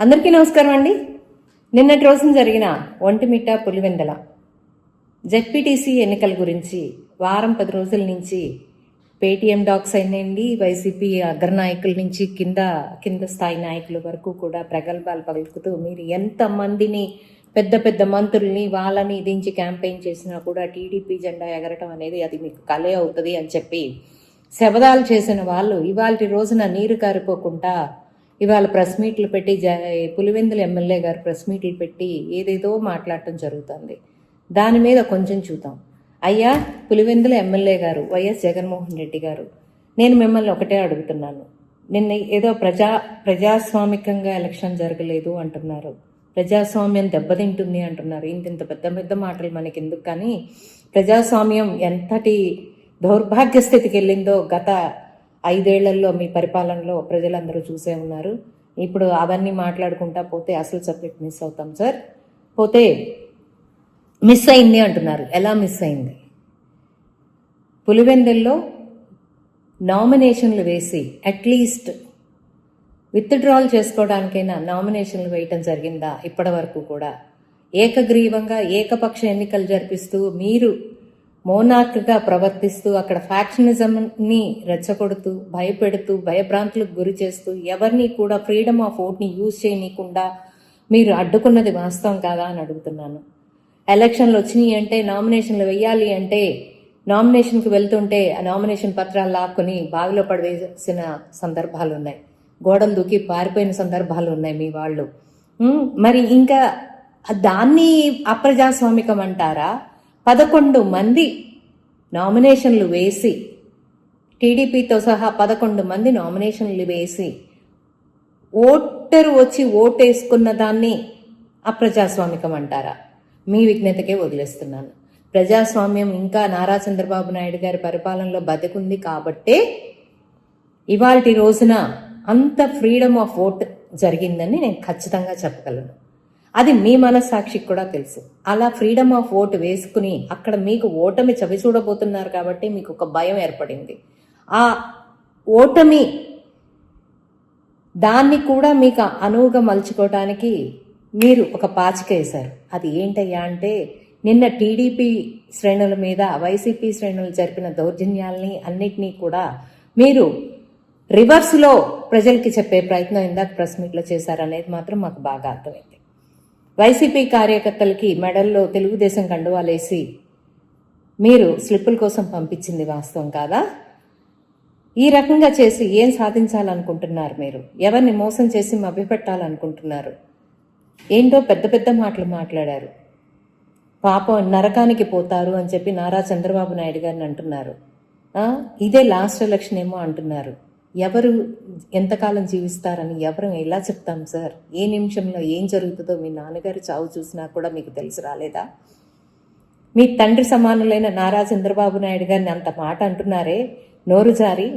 అందరికీ నమస్కారం అండి. నిన్నటి రోజున జరిగిన ఒంటిమిట్ట పులివెందల జెడ్పీటీసీ ఎన్నికల గురించి వారం పది రోజుల నుంచి పేటీఎం డాక్స్ అయినండి వైసీపీ అగ్రనాయకుల నుంచి కింద కింద స్థాయి నాయకుల వరకు కూడా ప్రగల్భాలు పలుకుతూ మీరు ఎంతమందిని పెద్ద పెద్ద మంత్రుల్ని వాళ్ళని దించి క్యాంపెయిన్ చేసినా కూడా టీడీపీ జెండా ఎగరటం అనేది అది మీకు కలే అవుతుంది అని చెప్పి శబదాలు చేసిన వాళ్ళు ఇవాళ రోజున నీరు కారిపోకుండా ఇవాళ ప్రెస్ మీట్లు పెట్టి జ పులివెందుల ఎమ్మెల్యే గారు ప్రెస్ మీట్లు పెట్టి ఏదేదో మాట్లాడటం జరుగుతుంది. దాని మీద కొంచెం చూద్దాం. అయ్యా పులివెందుల ఎమ్మెల్యే గారు వైఎస్ జగన్మోహన్ రెడ్డి గారు నేను మిమ్మల్ని ఒకటే అడుగుతున్నాను. నిన్న ఏదో ప్రజా ప్రజాస్వామికంగా ఎలక్షన్ జరగలేదు అంటున్నారు. ప్రజాస్వామ్యం దెబ్బతింటుంది అంటున్నారు. ఇంత ఇంత పెద్ద పెద్ద మాటలు మనకి ఎందుకు కానీ ప్రజాస్వామ్యం ఎంతటి దౌర్భాగ్య స్థితికి వెళ్ళిందో గత ఐదేళ్ళలో మీ పరిపాలనలో ప్రజలందరూ చూసే ఉన్నారు. ఇప్పుడు అవన్నీ మాట్లాడుకుంటా పోతే అసలు సబ్జెక్ట్ మిస్ అవుతాం సార్. పోతే మిస్ అయింది అంటున్నారు. ఎలా మిస్ అయింది? పులివెందుల్లో నామినేషన్లు వేసి అట్లీస్ట్ విత్డ్రాల్ చేసుకోవడానికైనా నామినేషన్లు వేయటం జరిగిందా? ఇప్పటి వరకు కూడా ఏకగ్రీవంగా ఏకపక్ష ఎన్నికలు జరిపిస్తూ మీరు మోనార్క్గా ప్రవర్తిస్తూ అక్కడ ఫ్యాక్షనిజంని రెచ్చగొడుతూ భయపెడుతూ భయభ్రాంతులకు గురి చేస్తూ ఎవరిని కూడా ఫ్రీడమ్ ఆఫ్ ఓట్ని యూజ్ చేయనీయకుండా మీరు అడ్డుకున్నది వాస్తవం కాదా అని అడుగుతున్నాను. ఎలక్షన్లు వచ్చినాయి అంటే నామినేషన్లు వెయ్యాలి అంటే నామినేషన్కి వెళ్తుంటే ఆ నామినేషన్ పత్రాలు లాక్కుని బావిలో పడవేసిన సందర్భాలు ఉన్నాయి. గోడలు దూకి పారిపోయిన సందర్భాలు ఉన్నాయి మీ వాళ్ళు. మరి ఇంకా దాన్ని అప్రజాస్వామికం అంటారా? పదకొండు మంది నామినేషన్లు వేసి టీడీపీతో సహా పదకొండు మంది నామినేషన్లు వేసి ఓటరు వచ్చి ఓటేసుకున్న దాన్ని అప్రజాస్వామికం అంటారా? మీ విజ్ఞతకే వదిలేస్తున్నాను. ప్రజాస్వామ్యం ఇంకా నారా చంద్రబాబు నాయుడు గారి పరిపాలనలో బతికుంది కాబట్టే ఇవాళ రోజున అంత ఫ్రీడమ్ ఆఫ్ ఓట్ జరిగిందని నేను ఖచ్చితంగా చెప్పగలను. అది మీ మనస్సాక్షికి కూడా తెలుసు. అలా ఫ్రీడమ్ ఆఫ్ ఓట్ వేసుకుని అక్కడ మీకు ఓటమి చవి చూడబోతున్నారు కాబట్టి మీకు ఒక భయం ఏర్పడింది. ఆ ఓటమి దాన్ని కూడా మీకు అనువుగా మలుచుకోవటానికి మీరు ఒక పాచిక వేశారు. అది ఏంటయ్యా అంటే నిన్న టీడీపీ శ్రేణుల మీద వైసీపీ శ్రేణులు జరిపిన దౌర్జన్యాల్ని అన్నిటినీ కూడా మీరు రివర్స్లో ప్రజలకి చెప్పే ప్రయత్నం ఇందాక ప్రెస్ మీట్లో చేశారనేది మాత్రం మాకు బాగా అర్థమైంది. వైసీపీ కార్యకర్తలకి మెడల్లో తెలుగుదేశం కండువాలేసి మీరు స్లిప్పుల కోసం పంపించింది వాస్తవం కాదా? ఈ రకంగా చేసి ఏం సాధించాలనుకుంటున్నారు మీరు? ఎవరిని మోసం చేసి మభ్యపెట్టాలనుకుంటున్నారు? ఏంటో పెద్ద పెద్ద మాటలు మాట్లాడారు. పాపం నరకానికి పోతారు అని చెప్పి నారా చంద్రబాబు నాయుడు గారిని అంటున్నారు. ఇదే లాస్ట్ ఎలక్షన్ ఏమో అంటున్నారు. ఎవరు ఎంతకాలం జీవిస్తారని ఎవరు ఎలా చెప్తాం సార్? ఏ నిమిషంలో ఏం జరుగుతుందో మీ నాన్నగారు చావు చూసినా కూడా మీకు తెలిసి రాలేదా? మీ తండ్రి సమానులైన నారా చంద్రబాబు నాయుడు గారిని అంత మాట అంటున్నారే? నోరు జారి.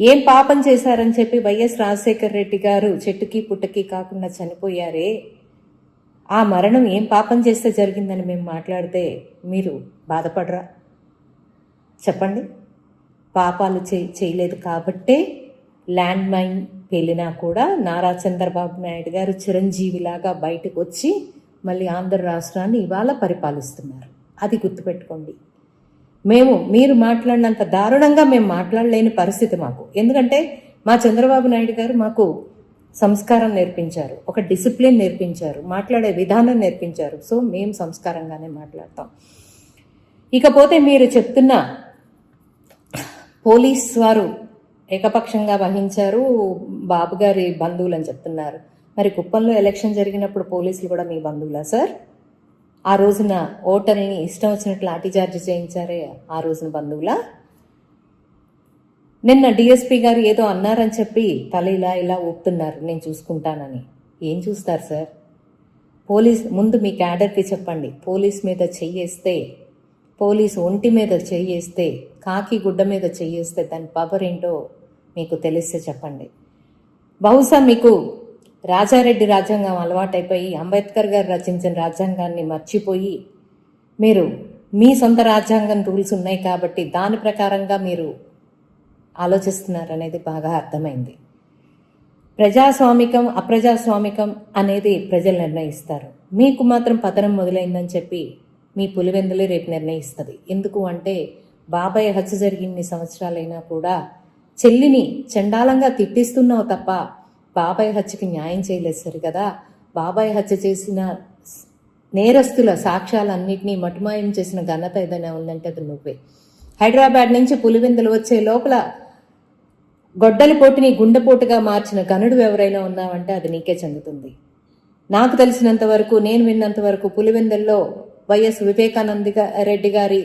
ఏం పాపం చేశారని చెప్పి వైఎస్ రాజశేఖర రెడ్డి గారు చెట్టుకి పుట్టకి కాకుండా చనిపోయారే? ఆ మరణం ఏం పాపం చేస్తే జరిగిందని మేము మాట్లాడితే మీరు బాధపడరా? చెప్పండి. పాపాలు చే చేయలేదు కాబట్టే ల్యాండ్ మైన్ పేలినా కూడా నారా చంద్రబాబు నాయుడు గారు చిరంజీవిలాగా బయటకు వచ్చి మళ్ళీ ఆంధ్ర రాష్ట్రాన్ని ఇవాళ పరిపాలిస్తున్నారు. అది గుర్తుపెట్టుకోండి. మేము మీరు మాట్లాడినంత దారుణంగా మేము మాట్లాడలేని పరిస్థితి మాకు. ఎందుకంటే మా చంద్రబాబు నాయుడు గారు మాకు సంస్కారం నేర్పించారు ఒక డిసిప్లిన్ నేర్పించారు మాట్లాడే విధానం నేర్పించారు. సో మేము సంస్కారంగానే మాట్లాడతాం. ఇకపోతే మీరు చెప్తున్న పోలీస్ వారు ఏకపక్షంగా వహించారు బాబు గారి బంధువులు అని చెప్తున్నారు. మరి కుప్పంలో ఎలక్షన్ జరిగినప్పుడు పోలీసులు కూడా మీ బంధువులా సార్? ఆ రోజున ఓటర్ని ఇష్టం వచ్చినట్లు లాఠీచార్జ్ చేయించారే ఆ రోజున బంధువులా? నిన్న డిఎస్పీ గారు ఏదో అన్నారని చెప్పి తల ఇలా ఇలా ఊపుతున్నారు నేను చూసుకుంటానని. ఏం చూస్తారు సార్? పోలీస్ ముందు మీ క్యాడర్కి చెప్పండి. పోలీస్ మీద చెయ్యేస్తే పోలీసు ఒంటి మీద చెయ్యేస్తే కాకి గుడ్డ మీద చెయ్యేస్తే దాని పవర్ ఏంటో మీకు తెలిస్తే చెప్పండి. బహుశా మీకు రాజారెడ్డి రాజ్యాంగం అలవాటైపోయి అంబేద్కర్ గారు రచించిన రాజ్యాంగాన్ని మర్చిపోయి మీరు మీ సొంత రాజ్యాంగం రూల్స్ ఉన్నాయి కాబట్టి దాని ప్రకారంగా మీరు ఆలోచిస్తున్నారు అనేది బాగా అర్థమైంది. ప్రజాస్వామికం అప్రజాస్వామికం అనేది ప్రజలు నిర్ణయిస్తారు. మీకు మాత్రం పతనం మొదలైందని చెప్పి మీ పులివెందులే రేపు నిర్ణయిస్తుంది. ఎందుకు అంటే బాబాయ్ హత్య జరిగిన్ని సంవత్సరాలైనా కూడా చెల్లిని చండాలంగా తిట్టిస్తున్నావు తప్ప బాబాయ్ హత్యకి న్యాయం చేయలేదు సరి కదా బాబాయ్ హత్య చేసిన నేరస్తుల సాక్ష్యాలన్నింటినీ మటుమాయం చేసిన ఘనత ఏదైనా ఉందంటే అది నువ్వే. హైదరాబాద్ నుంచి పులివెందులు వచ్చే లోపల గొడ్డలి పోటుని గుండెపోటుగా మార్చిన గనుడు ఎవరైనా ఉన్నావంటే అది నీకే చెందుతుంది. నాకు తెలిసినంత వరకు నేను విన్నంత వరకు పులివెందుల్లో వైఎస్ వివేకానంద రెడ్డి గారి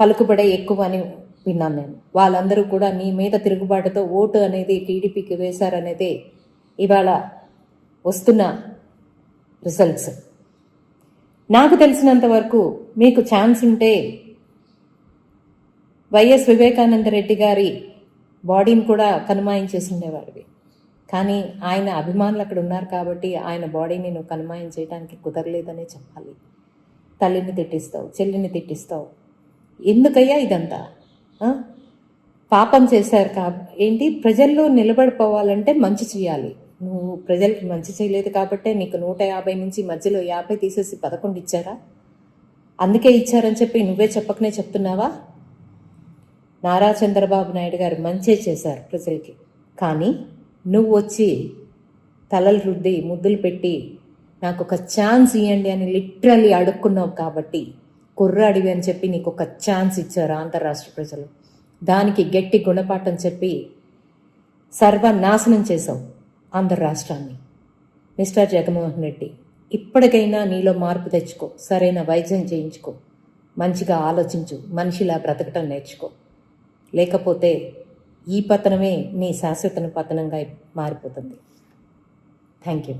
పలుకుబడే ఎక్కువ అని విన్నాను నేను వాళ్ళందరూ కూడా నీ మీద తిరుగుబాటుతో ఓటు అనేది టీడీపీకి వేశారనేదే ఇవాళ వస్తున్న రిజల్ట్స్ నాకు తెలిసినంత వరకు మీకు ఛాన్స్ ఉంటే వైఎస్ వివేకానంద రెడ్డి గారి బాడీని కూడా కనుమాయించేసిండేవాడివి కానీ ఆయన అభిమానులు అక్కడ ఉన్నారు కాబట్టి ఆయన బాడీని నువ్వు కనుమాయం చేయడానికి కుదరలేదనే చెప్పాలి. తల్లిని తిట్టిస్తావు చెల్లిని తిట్టిస్తావు. ఎందుకయ్యా ఇదంతా? పాపం చేశారు కా ఏంటి? ప్రజల్లో నిలబడిపోవాలంటే మంచి చేయాలి. నువ్వు ప్రజలకి మంచి చేయలేదు కాబట్టే నీకు నూట యాభై నుంచి మధ్యలో యాభై తీసేసి పదకొండు ఇచ్చారా? అందుకే ఇచ్చారని చెప్పి నువ్వే చెప్పకనే చెప్తున్నావా? నారా చంద్రబాబు నాయుడు గారు మంచే చేశారు ప్రజలకి. కానీ నువ్వు వచ్చి తలలు రుద్ది ముద్దులు పెట్టి నాకు ఒక ఛాన్స్ ఇవ్వండి అని లిటరలీ అడుక్కున్నావు కాబట్టి కుర్రాడివి అని చెప్పి నీకు ఒక ఛాన్స్ ఇచ్చారు ఆంధ్రరాష్ట్ర ప్రజలు. దానికి గట్టి గుణపాఠం చెప్పి సర్వనాశనం చేశావు ఆంధ్ర రాష్ట్రాన్ని మిస్టర్ జగన్మోహన్ రెడ్డి ఇప్పటికైనా నీలో మార్పు తెచ్చుకో సరైన వైద్యం చేయించుకో మంచిగా ఆలోచించు మనిషిలా బ్రతకటం నేర్చుకో. లేకపోతే ఈ పతనమే నీ శాశ్వత పతనంగా మారిపోతుంది. Thank you.